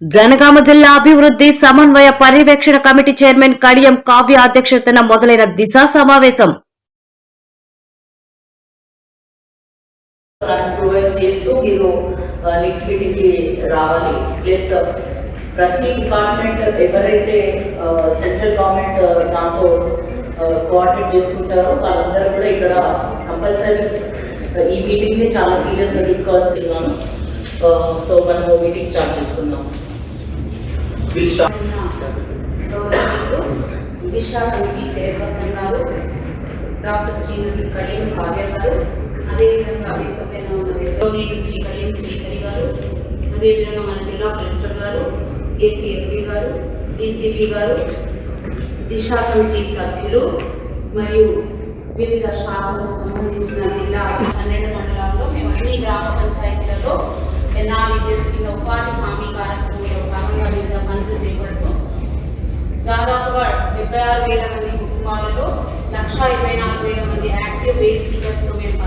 జనగామ జిల్లా అభివృద్ధి సమన్వయ పర్యవేక్షణ కమిటీ చైర్మన్ కడియం కావ్య అధ్యక్షతన మొదలైన దిశ సమావేశం. రావాలి ప్లస్ ప్రతి డిపార్ట్మెంట్ ఎవరైతే సెంట్రల్ గవర్నమెంట్ దాంతో కోఆర్డినేట్ చేసుకుంటారో వాళ్ళందరూ కూడా ఇక్కడ కంపల్సరీ uh, ఈ మీటింగ్ని చాలా సీరియస్గా తీసుకోవాల్సి ఉన్నాను సో మనం మీటింగ్ స్టార్ట్ చేసుకుందాం. దిశా కమిటీ చైర్పర్సన్ గారు డాక్టర్ శ్రీమతి కడియం కావ్య గారు అదేవిధంగా వేదిక ఉన్న శ్రీ కడియం శ్రీహరి గారు అదేవిధంగా మన జిల్లా కలెక్టర్ గారు ఏసీఎస్పీ గారు డీసీపీ గారు దిశా కమిటీ సభ్యులు మరియు వివిధ శాఖలకు సంబంధించిన జిల్లా పన్నెండు మండలాల్లో మేము అన్ని గ్రామ పంచాయతీలలో ఎన్ఆర్ఈఎస్ కింద ఉపాధి దాదాపుగా డెబ్బై ఆరు వేల మంది కుటుంబాలలో లక్ష ఇరవై నాలుగు వేల మంది యాక్టివ్ బేస్ సీకర్స్తో మేము